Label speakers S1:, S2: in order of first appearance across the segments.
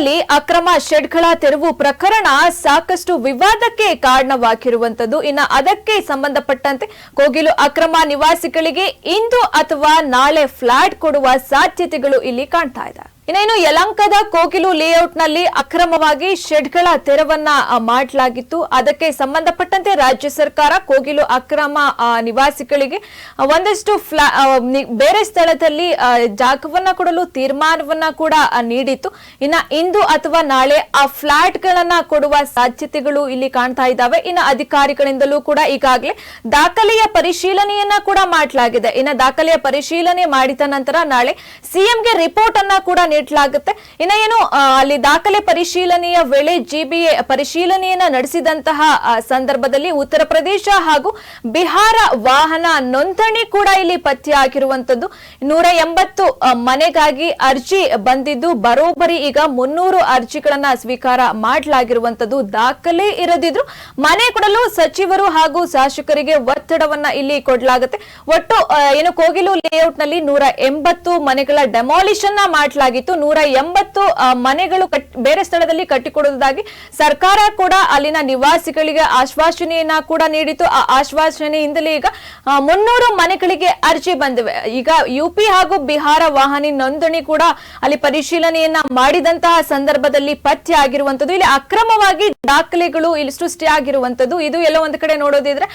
S1: ಲೇಔಟ್ನಲ್ಲಿ ಅಕ್ರಮ ಶೆಡ್ಗಳ ತೆರವು ಪ್ರಕರಣ ಸಾಕಷ್ಟು ವಿವಾದಕ್ಕೆ ಕಾರಣವಾಗಿರುವಂತದ್ದು. ಇನ್ನು ಅದಕ್ಕೆ ಸಂಬಂಧಪಟ್ಟಂತೆ ಕೋಗಿಲು ಅಕ್ರಮ ನಿವಾಸಿಗಳಿಗೆ ಇಂದು ಅಥವಾ ನಾಳೆ ಫ್ಲಾಟ್ ಕೊಡುವ ಸಾಧ್ಯತೆಗಳು ಇಲ್ಲಿ ಕಾಣ್ತಾ ಇದೆ. ಇನ್ನೇನು, ಯಲಂಕದ ಕೋಗಿಲು ಲೇಔಟ್ನಲ್ಲಿ ಅಕ್ರಮವಾಗಿ ಶೆಡ್ಗಳ ತೆರವನ್ನ ಮಾಡಲಾಗಿತ್ತು. ಅದಕ್ಕೆ ಸಂಬಂಧಪಟ್ಟಂತೆ ರಾಜ್ಯ ಸರ್ಕಾರ ಕೋಗಿಲು ಅಕ್ರಮ ನಿವಾಸಿಗಳಿಗೆ ಒಂದಷ್ಟು ಫ್ಲಾ ಬೇರೆ ಸ್ಥಳದಲ್ಲಿ ಜಾಗವನ್ನ ಕೊಡಲು ತೀರ್ಮಾನವನ್ನ ಕೂಡ ನೀಡಿತ್ತು. ಇನ್ನ ಇಂದು ಅಥವಾ ನಾಳೆ ಆ ಫ್ಲಾಟ್ಗಳನ್ನ ಕೊಡುವ ಸಾಧ್ಯತೆಗಳು ಇಲ್ಲಿ ಕಾಣ್ತಾ ಇದ್ದಾವೆ. ಇನ್ನು ಅಧಿಕಾರಿಗಳಿಂದಲೂ ಕೂಡ ಈಗಾಗಲೇ ದಾಖಲೆಯ ಪರಿಶೀಲನೆಯನ್ನ ಕೂಡ ಮಾಡಲಾಗಿದೆ. ಇನ್ನು ದಾಖಲೆಯ ಪರಿಶೀಲನೆ ಮಾಡಿದ ನಂತರ ನಾಳೆ ಸಿಎಂಗೆ ರಿಪೋರ್ಟ್ ಅನ್ನ ಕೂಡ ನೀಡಲಾಗುತ್ತೆ. ಇನ್ನ ಏನು ಅಲ್ಲಿ ದಾಖಲೆ ಪರಿಶೀಲನೆಯ ವೇಳೆ ಜಿಬಿಎ ಪರಿಶೀಲನೆಯನ್ನ ನಡೆಸಿದಂತಹ ಸಂದರ್ಭದಲ್ಲಿ ಉತ್ತರ ಪ್ರದೇಶ ಹಾಗೂ ಬಿಹಾರ ವಾಹನ ನೋಂದಣಿ ಕೂಡ ಇಲ್ಲಿ ಪತ್ತೆ ಆಗಿರುವಂತದ್ದು ನೂರ ಎಂಬತ್ತು ಮನೆಗಾಗಿ ಅರ್ಜಿ ಬಂದಿದ್ದು, ಬರೋಬ್ಬರಿ ಈಗ ಮುನ್ನೂರು ಅರ್ಜಿಗಳನ್ನ ಸ್ವೀಕಾರ ಮಾಡಲಾಗಿರುವಂತದ್ದು ದಾಖಲೆ ಇರದಿದ್ರು. ಮನೆ ಕೊಡಲು ಸಚಿವರು ಹಾಗೂ ಶಾಸಕರಿಗೆ ಒತ್ತಡವನ್ನ ಇಲ್ಲಿ ಕೊಡಲಾಗುತ್ತೆ. ಒಟ್ಟು ಏನು, ಕೋಗಿಲು ಲೇಔಟ್ನಲ್ಲಿ ನೂರ ಎಂಬತ್ತು ಮನೆಗಳ ಡೆಮಾಲಿಷನ್ ಮಾಡಲಾಗಿತ್ತು. ನೂರ ಎಂಬತ್ತು ಮನೆಗಳು ಬೇರೆ ಸ್ಥಳದಲ್ಲಿ ಕಟ್ಟಿಕೊಡುವುದಾಗಿ ಸರ್ಕಾರ ಕೂಡ ಅಲ್ಲಿನ ನಿವಾಸಿಗಳಿಗೆ ಆಶ್ವಾಸನೆಯನ್ನ ಕೂಡ ನೀಡಿತು ಆ ಆಶ್ವಾಸನೆಯಿಂದಲೇ ಈಗ ಮುನ್ನೂರು ಮನೆಗಳಿಗೆ ಅರ್ಜಿ ಬಂದಿವೆ. ಈಗ ಯುಪಿ ಹಾಗೂ ಬಿಹಾರ ವಾಹನಿ ನೋಂದಣಿ ಕೂಡ ಅಲ್ಲಿ ಪರಿಶೀಲನೆಯನ್ನ ಮಾಡಿದಂತಹ ಸಂದರ್ಭದಲ್ಲಿ ಪತ್ತೆ ಆಗಿರುವಂತದ್ದು ಇಲ್ಲಿ ಅಕ್ರಮವಾಗಿ ದಾಖಲೆಗಳು ಇಲ್ಲಿ ಸೃಷ್ಟಿಯಾಗಿರುವಂತದ್ದು. ಇದು ಎಲ್ಲ ಒಂದ್ ಕಡೆ ನೋಡೋದಿದ್ರೆ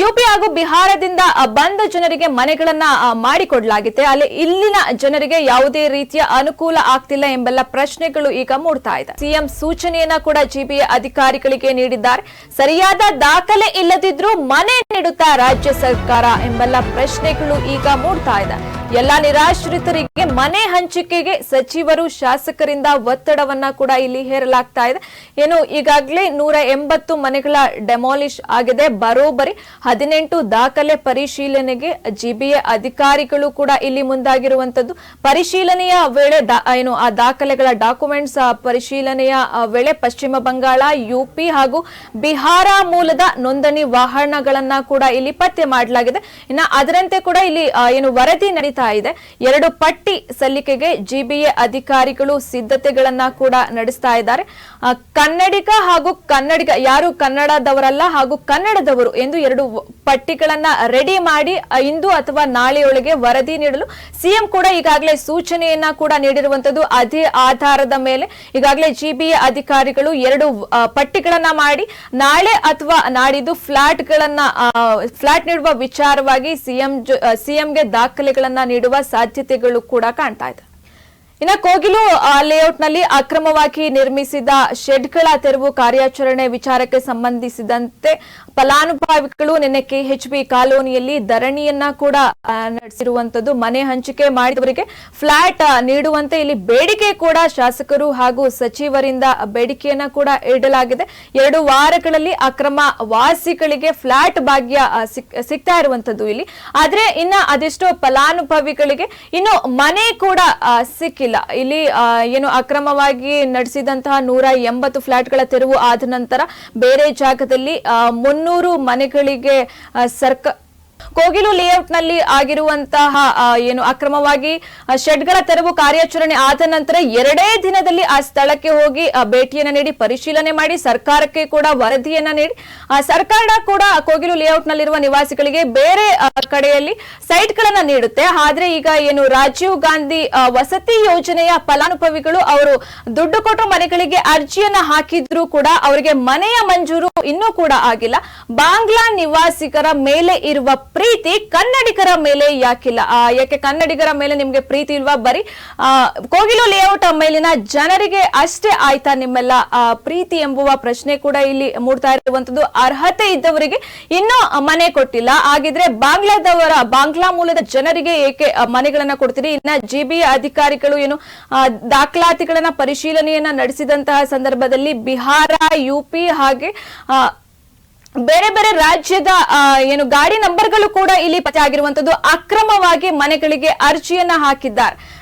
S1: ಯುಪಿ ಹಾಗೂ ಬಿಹಾರದಿಂದ ಬಂದ ಜನರಿಗೆ ಮನೆಗಳನ್ನ ಮಾಡಿಕೊಡಲಾಗಿದೆ ಅಲ್ಲಿ ಇಲ್ಲಿನ ಜನರಿಗೆ ಯಾವುದೇ ರೀತಿಯ ಅನುಕೂಲ ಆಗ್ತಿಲ್ಲ ಎಂಬೆಲ್ಲ ಪ್ರಶ್ನೆಗಳು ಈಗ ಮೂಡ್ತಾ ಇದೆ. ಸಿಎಂ ಸೂಚನೆಯನ್ನ ಕೂಡ ಜಿಬಿಎ ಅಧಿಕಾರಿಗಳಿಗೆ ನೀಡಿದ್ದಾರೆ. ಸರಿಯಾದ ದಾಖಲೆ ಇಲ್ಲದಿದ್ರೂ ಮನೆ ನೀಡುತ್ತಾ ರಾಜ್ಯ ಸರ್ಕಾರ ಎಂಬೆಲ್ಲ ಪ್ರಶ್ನೆಗಳು ಈಗ ಮೂಡ್ತಾ ಇದೆ. ಎಲ್ಲಾ ನಿರಾಶ್ರಿತರಿಗೆ ಮನೆ ಹಂಚಿಕೆಗೆ ಸಚಿವರು ಶಾಸಕರಿಂದ ಒತ್ತಡವನ್ನ ಕೂಡ ಇಲ್ಲಿ ಹೇರಲಾಗ್ತಾ ಇದೆ. ಏನು, ಈಗಾಗಲೇ ನೂರ ಎಂಬತ್ತು ಮನೆಗಳ ಡೆಮಾಲಿಷ್ ಆಗಿದೆ. ಬರೋಬ್ಬರಿ ಹದಿನೆಂಟು ದಾಖಲೆ ಪರಿಶೀಲನೆಗೆ ಜಿಬಿಎ ಅಧಿಕಾರಿಗಳು ಕೂಡ ಇಲ್ಲಿ ಮುಂದಾಗಿರುವಂತದ್ದು ಪರಿಶೀಲನೆಯ ವೇಳೆ ಏನು, ಆ ದಾಖಲೆಗಳ ಡಾಕ್ಯುಮೆಂಟ್ಸ್ ಪರಿಶೀಲನೆಯ ವೇಳೆ ಪಶ್ಚಿಮ ಬಂಗಾಳ, ಯುಪಿ ಹಾಗೂ ಬಿಹಾರ ಮೂಲದ ನೋಂದಣಿ ವಾಹನಗಳನ್ನ ಕೂಡ ಇಲ್ಲಿ ಪತ್ತೆ ಮಾಡಲಾಗಿದೆ. ಇನ್ನ ಅದರಂತೆ ಕೂಡ ಇಲ್ಲಿ ಏನು, ವರದಿ ನಡೀತಾ ಇದೆ. ಎರಡು ಪಟ್ಟಿ ಸಲ್ಲಿಕೆಗೆ ಜಿಬಿಎ ಅಧಿಕಾರಿಗಳು ಸಿದ್ಧತೆಗಳನ್ನ ಕೂಡ ನಡೆಸ್ತಾ ಇದ್ದಾರೆ. ಕನ್ನಡಿಗ ಹಾಗೂ ಕನ್ನಡಿಗ, ಯಾರು ಕನ್ನಡದವರಲ್ಲ ಹಾಗೂ ಕನ್ನಡದವರು ಎಂದು ಎರಡು ಪಟ್ಟಿಗಳನ್ನ ರೆಡಿ ಮಾಡಿ ಇಂದು ಅಥವಾ ನಾಳೆಯೊಳಗೆ ವರದಿ ನೀಡಲು ಸಿಎಂ ಕೂಡ ಈಗಾಗಲೇ ಸೂಚನೆಯನ್ನ ಕೂಡ ನೀಡಿರುವಂತದ್ದು ಅದೇ ಆಧಾರದ ಮೇಲೆ. ಈಗಾಗಲೇ ಜಿಬಿಎ ಅಧಿಕಾರಿಗಳು ಎರಡು ಪಟ್ಟಿಗಳನ್ನ ಮಾಡಿ, ನಾಳೆ ಅಥವಾ ನಾಡಿದ್ದು ಫ್ಲಾಟ್ಗಳನ್ನ ಫ್ಲಾಟ್ ನೀಡುವ ವಿಚಾರವಾಗಿ ಸಿಎಂ ಸಿಎಂಗೆ ದಾಖಲೆಗಳನ್ನ ನೀಡುವ ಸಾಧ್ಯತೆಗಳು ಕೂಡ ಕಾಣ್ತಾ ಇದೆ. ಇನ್ನ ಕೋಗಿಲು ಲೇಔಟ್ನಲ್ಲಿ ಅಕ್ರಮವಾಗಿ ನಿರ್ಮಿಸಿದ ಶೆಡ್ಗಳ ತೆರವು ಕಾರ್ಯಾಚರಣೆ ವಿಚಾರಕ್ಕೆ ಸಂಬಂಧಿಸಿದಂತೆ ಫಲಾನುಭವಿಗಳು ನಿನ್ನೆ ಕೆಎಚ್ಬಿ ಕಾಲೋನಿಯಲ್ಲಿ ಧರಣಿಯನ್ನ ಕೂಡ ನಡೆಸಿರುವಂತದ್ದು ಮನೆ ಹಂಚಿಕೆ ಮಾಡಿದವರಿಗೆ ಫ್ಲಾಟ್ ನೀಡುವಂತೆ ಇಲ್ಲಿ ಬೇಡಿಕೆ ಕೂಡ ಶಾಸಕರು ಹಾಗೂ ಸಚಿವರಿಂದ ಬೇಡಿಕೆಯನ್ನ ಕೂಡ ಇಡಲಾಗಿದೆ ಎರಡು ವಾರಗಳಲ್ಲಿ ಅಕ್ರಮ ವಾಸಿಗಳಿಗೆ ಫ್ಲಾಟ್ ಭಾಗ್ಯ ಸಿಗ್ತಾ ಇರುವಂತದ್ದು ಇಲ್ಲಿ. ಆದ್ರೆ ಇನ್ನ ಅದೆಷ್ಟೋ ಫಲಾನುಭವಿಗಳಿಗೆ ಇನ್ನು ಮನೆ ಕೂಡ ಆ, ಇಲ್ಲಿ. ಆ, ಏನು ಅಕ್ರಮವಾಗಿ ನಡೆಸಿದಂತಹ ನೂರ ಎಂಬತ್ತು ಫ್ಲಾಟ್ಗಳ ತೆರವು ಆದ ನಂತರ ಬೇರೆ ಜಾಗದಲ್ಲಿ ಮುನ್ನೂರು ಮನೆಗಳಿಗೆ ಸರ್ಕ ಕೋಗಿಲು ಲೇಔಟ್ನಲ್ಲಿ ಆಗಿರುವಂತಹ ಆ, ಏನು ಅಕ್ರಮವಾಗಿ ಶೆಡ್ಗಳ ತೆರವು ಕಾರ್ಯಾಚರಣೆ ಆದ ನಂತರ ಎರಡೇ ದಿನದಲ್ಲಿ ಆ ಸ್ಥಳಕ್ಕೆ ಹೋಗಿ ಭೇಟಿಯನ್ನ ನೀಡಿ ಪರಿಶೀಲನೆ ಮಾಡಿ ಸರ್ಕಾರಕ್ಕೆ ಕೂಡ ವರದಿಯನ್ನ ನೀಡಿ ಸರ್ಕಾರ ಕೂಡ ಕೋಗಿಲು ಲೇಔಟ್ ನಲ್ಲಿರುವ ನಿವಾಸಿಗಳಿಗೆ ಬೇರೆ ಕಡೆಯಲ್ಲಿ ಕಡೆಯಲ್ಲಿ ಸೈಟ್ಗಳನ್ನ ನೀಡುತ್ತೆ. ಆದ್ರೆ ಈಗ ಏನು ರಾಜೀವ್ ಗಾಂಧಿ ವಸತಿ ಯೋಜನೆಯ ಫಲಾನುಭವಿಗಳು ಅವರು ದುಡ್ಡು ಕೊಟ್ಟು ಮನೆಗಳಿಗೆ ಅರ್ಜಿಯನ್ನ ಹಾಕಿದ್ರು ಕೂಡ ಅವರಿಗೆ ಮನೆಯ ಮಂಜೂರು ಇನ್ನೂ ಕೂಡ ಆಗಿಲ್ಲ. ಬಾಂಗ್ಲಾ ನಿವಾಸಿಗರ ಮೇಲೆ ಇರುವ ಪ್ರೀತಿ ಕನ್ನಡಿಗರ ಮೇಲೆ ಯಾಕಿಲ್ಲ. ಯಾಕೆ ಕನ್ನಡಿಗರ ಮೇಲೆ ನಿಮ್ಗೆ ಪ್ರೀತಿ ಇಲ್ವಾ? ಬರೀ ಕೋಗಿಲು ಲೇಔಟ್ ಮೇಲಿನ ಜನರಿಗೆ ಅಷ್ಟೇ ಆಯ್ತಾ ನಿಮ್ಮೆಲ್ಲ? ಪ್ರೀತಿ ಎಂಬುವ ಪ್ರಶ್ನೆ ಕೂಡ ಇಲ್ಲಿ ಮೂಡ್ತಾ ಇರುವಂತದ್ದು. ಅರ್ಹತೆ ಇದ್ದವರಿಗೆ ಇನ್ನೂ ಮನೆ ಕೊಟ್ಟಿಲ್ಲ. ಹಾಗಿದ್ರೆ ಬಾಂಗ್ಲಾದವರ, ಬಾಂಗ್ಲಾ ಮೂಲದ ಜನರಿಗೆ ಏಕೆ ಮನೆಗಳನ್ನ ಕೊಡ್ತೀರಿ? ಇನ್ನ ಜಿಬಿ ಅಧಿಕಾರಿಗಳು ಏನು ದಾಖಲಾತಿಗಳನ್ನ ಪರಿಶೀಲನೆಯನ್ನ ನಡೆಸಿದಂತಹ ಸಂದರ್ಭದಲ್ಲಿ ಬಿಹಾರ ಯುಪಿ ಹಾಗೆ ಬೇರೆ ಬೇರೆ ರಾಜ್ಯದ ಏನು ಗಾಡಿ ನಂಬರ್ಗಳು ಕೂಡ ಇಲ್ಲಿ ಪತ್ತೆ ಆಗಿರುವಂತದ್ದು ಅಕ್ರಮವಾಗಿ ಮನೆಗಳಿಗೆ ಅರ್ಜಿಯನ್ನ ಹಾಕಿದ್ದಾರೆ.